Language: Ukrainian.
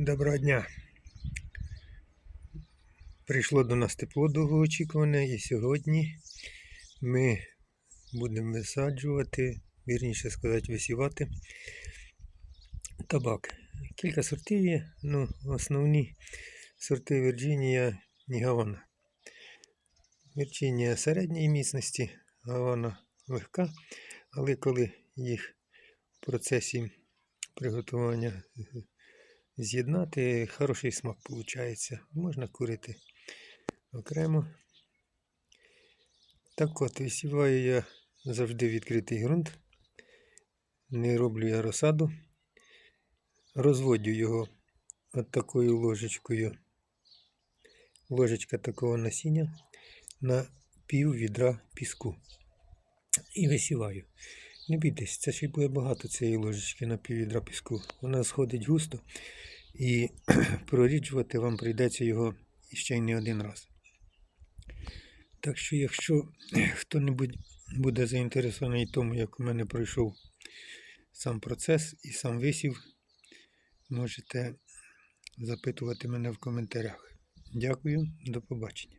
Доброго дня. Прийшло до нас тепло довгоочікуване і сьогодні ми будемо висаджувати, вірніше сказати, висівати табак. Кілька сортів є, ну, основні сорти Вірджинія і Гавана. Вірджинія середньої міцності, Гавана легка, але коли їх в процесі приготування з'єднати, хороший смак виходить. Можна курити окремо. Так от, висіваю я завжди відкритий ґрунт. Не роблю я розсаду. Розводю його от такою ложечкою. Ложечка такого насіння на пів відра піску. І висіваю. Не бійтесь, це ще буде багато цієї ложечки на пів відра піску. Вона сходить густо і проріджувати вам прийдеться його ще й не один раз. Так що, якщо хто-небудь буде заінтересований тому, як у мене пройшов сам процес і сам висів, можете запитувати мене в коментарях. Дякую, до побачення.